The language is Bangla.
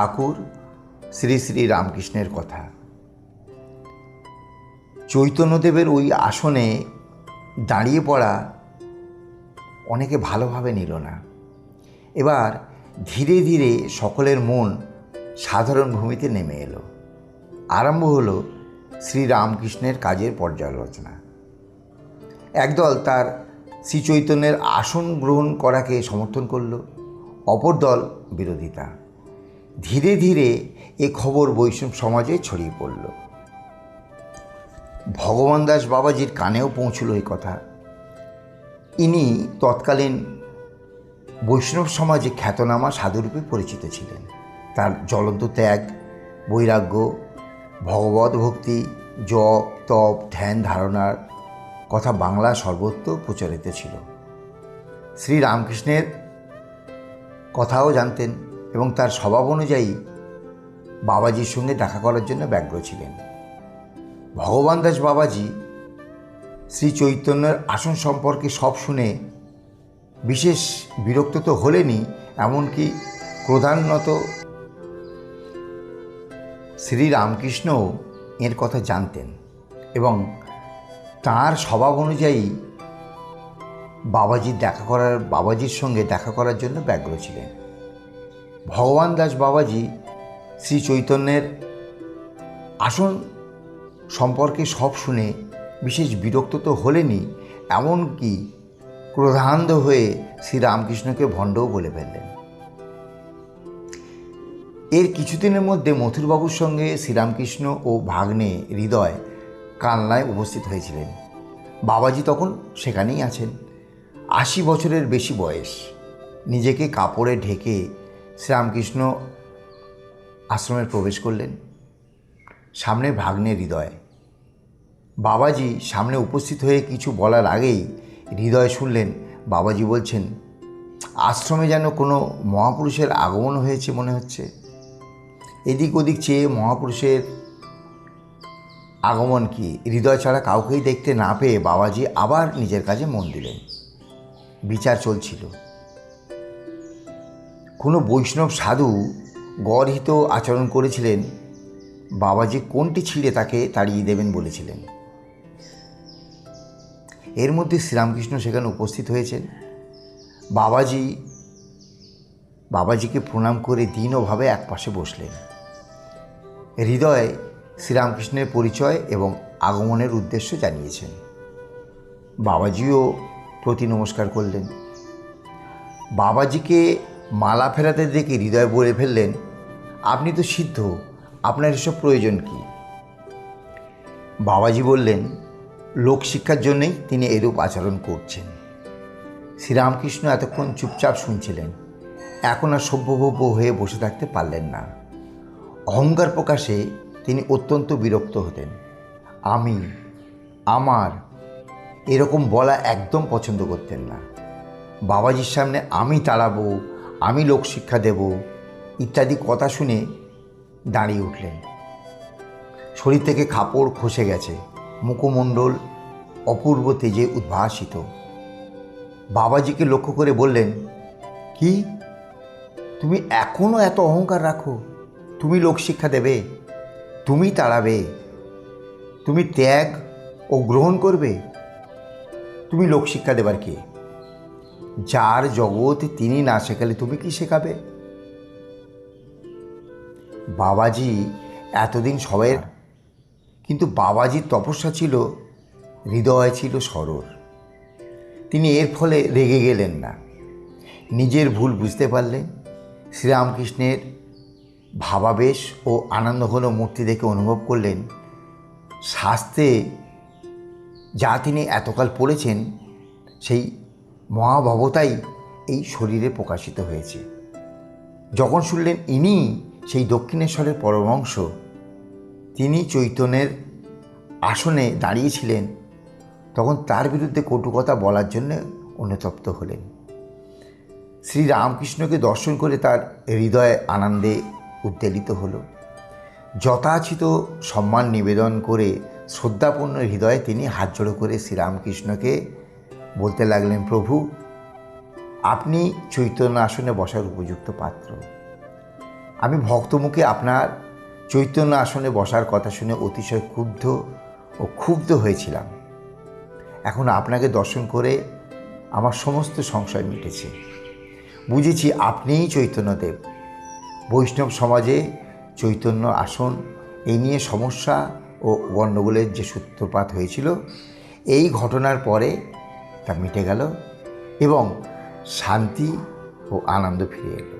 ঠাকুর শ্রী শ্রী রামকৃষ্ণের কথা। চৈতন্যদেবের ওই আসনে দাঁড়িয়ে পড়া অনেকে ভালোভাবে নিল না। এবার ধীরে ধীরে সকলের মন সাধারণ ভূমিতে নেমে এলো। আরম্ভ হলো শ্রীরামকৃষ্ণের কাজের পর্যালোচনা। একদল তার শ্রীচৈতন্যের আসন গ্রহণ করাকে সমর্থন করল, অপর দল বিরোধিতা। ধীরে ধীরে এ খবর বৈষ্ণব সমাজে ছড়িয়ে পড়ল। ভগবান দাস বাবাজির কানেও পৌঁছল এই কথা। ইনি তৎকালীন বৈষ্ণব সমাজে খ্যাতনামা সাধুরূপে পরিচিত ছিলেন। তার জ্বলন্ত ত্যাগ, বৈরাগ্য, ভগবত ভক্তি, জপ, তপ, ধ্যান ধারণার কথা বাংলা সর্বত্র প্রচারিত ছিল। শ্রী রামকৃষ্ণের কথাও জানতেন। এবং তার স্বভাব অনুযায়ী বাবাজির সঙ্গে দেখা করার জন্য ব্যগ্র ছিলেন। ভগবান দাস বাবাজি শ্রী চৈতন্যের আসন সম্পর্কে সব শুনে বিশেষ বিরক্ত তো হলেনই, এমনকি ক্রধান্নত শ্রী রামকৃষ্ণও এর কথা জানতেন এবং তার স্বভাব অনুযায়ী বাবাজির দেখা করার, বাবাজির সঙ্গে দেখা করার জন্য ব্যগ্র ছিলেন। ভগবান দাস বাবাজি শ্রী চৈতন্যের আসন সম্পর্কে সব শুনে বিশেষ বিরক্ত তো হলেনি, এমনকি ক্রোধান্ধ হয়ে শ্রী রামকৃষ্ণকে ভণ্ডও বলে ফেললেন। এর কিছুদিনের মধ্যে মথুরবাবুর সঙ্গে শ্রীরামকৃষ্ণ ও ভাগ্নে হৃদয় কালনায় উপস্থিত হয়েছিলেন। বাবাজি তখন সেখানেই আছেন। আশি বছরের বেশি বয়স। নিজেকে কাপড়ে ঢেকে শ্রীরামকৃষ্ণ আশ্রমে প্রবেশ করলেন। সামনে ভাগ্নে হৃদয়। বাবাজি সামনে উপস্থিত হয়ে কিছু বলার আগেই হৃদয় শুনলেন। বাবাজি বলছেন, আশ্রমে যেন কোনো মহাপুরুষের আগমন হয়েছে মনে হচ্ছে। এদিক ওদিক চেয়ে মহাপুরুষের আগমন কি? হৃদয় ছাড়া কাউকেই দেখতে না পেয়ে বাবাজি আবার নিজের কাজে মন দিলেন। বিচার চলছিল। কোনো বৈষ্ণব সাধু গর্হিত আচরণ করেছিলেন? বাবাজি কোনটি ছিঁড়ে তাকে তাড়িয়ে দেবেন বলেছিলেন। এর মধ্যে শ্রীরামকৃষ্ণ সেখানে উপস্থিত হয়েছেন। বাবাজি, বাবাজিকে প্রণাম করে দীনভাবে একপাশে বসলেন। হৃদয় শ্রীরামকৃষ্ণের পরিচয় এবং আগমনের উদ্দেশ্য জানিয়েছেন। বাবাজিও প্রতি নমস্কার করলেন। বাবাজিকে মালা ফেরাতে দেখে হৃদয় বলে ফেললেন, আপনি তো সিদ্ধ, আপনার এসব প্রয়োজন কি? বাবাজি বললেন লোকশিক্ষার জন্যই তিনি এরূপ আচরণ করছেন। শ্রীরামকৃষ্ণ এতক্ষণ চুপচাপ শুনছিলেন, এখন আর সভ্যভব্য হয়ে বসে থাকতে পারলেন না। অহংকার প্রকাশে তিনি অত্যন্ত বিরক্ত হতেন। আমি, আমার, এরকম বলা একদম পছন্দ করতেন না। বাবাজির সামনে আমি তাড়াবো আমি লোকশিক্ষা দেব, ইত্যাদি কথা শুনে দাঁড়িয়ে উঠলেন। শরীর থেকে খাপড় খসে গেছে, মুখমণ্ডল অপূর্ব তেজে উদ্ভাসিত। বাবাজিকে লক্ষ্য করে বললেন, কি? তুমি এখনও এত অহংকার রাখো? তুমি লোকশিক্ষা দেবে? তুমি তাড়াবে? তুমি ত্যাগ ও গ্রহণ করবে? তুমি লোকশিক্ষা দেবার কে? যার জগৎ তিনি না শেখালে তুমি কি শেখাবে? বাবাজি এতদিন সবাই কিন্তু বাবাজির তপস্যা ছিল, হৃদয় ছিল সরল। তিনি এর ফলে রেগে গেলেন না। নিজের ভুল বুঝতে পারলেন। শ্রীরামকৃষ্ণের ভাবাবেশ ও আনন্দঘন মূর্তি দেখে অনুভব করলেন, শাস্ত্রে যা তিনি এতকাল পড়েছেন, সেই মহাভবতাই এই শরীরে প্রকাশিত হয়েছে। যখন শুনলেন ইনি সেই দক্ষিণেশ্বরের পরমংশ তিনি চৈতন্যের আসনে দাঁড়িয়েছিলেন, তখন তার বিরুদ্ধে কটু কথা বলার জন্য অনুতপ্ত হলেন। শ্রী রামকৃষ্ণকে দর্শন করে তার হৃদয় আনন্দে উদ্বেলিত হল। যথাচিত সম্মান নিবেদন করে শ্রদ্ধাপূর্ণ হৃদয়ে তিনি হাত জড়ো করে শ্রীরামকৃষ্ণকে বলতে লাগলেন, প্রভু, আপনি চৈতন্য আসনে বসার উপযুক্ত পাত্র। আমি ভক্তমুখে আপনার চৈতন্য আসনে বসার কথা শুনে অতিশয় ক্ষুব্ধ ও ক্ষুব্ধ হয়েছিলাম। এখন আপনাকে দর্শন করে আমার সমস্ত সংশয় মিটেছে। বুঝেছি আপনিই চৈতন্যদেব। বৈষ্ণব সমাজে চৈতন্য আসন এই নিয়ে সমস্যা ও গণ্ডগোলের যে সূত্রপাত হয়েছিল, এই ঘটনার পরে মিটে গেল এবং শান্তি ও আনন্দ ফিরে এলো।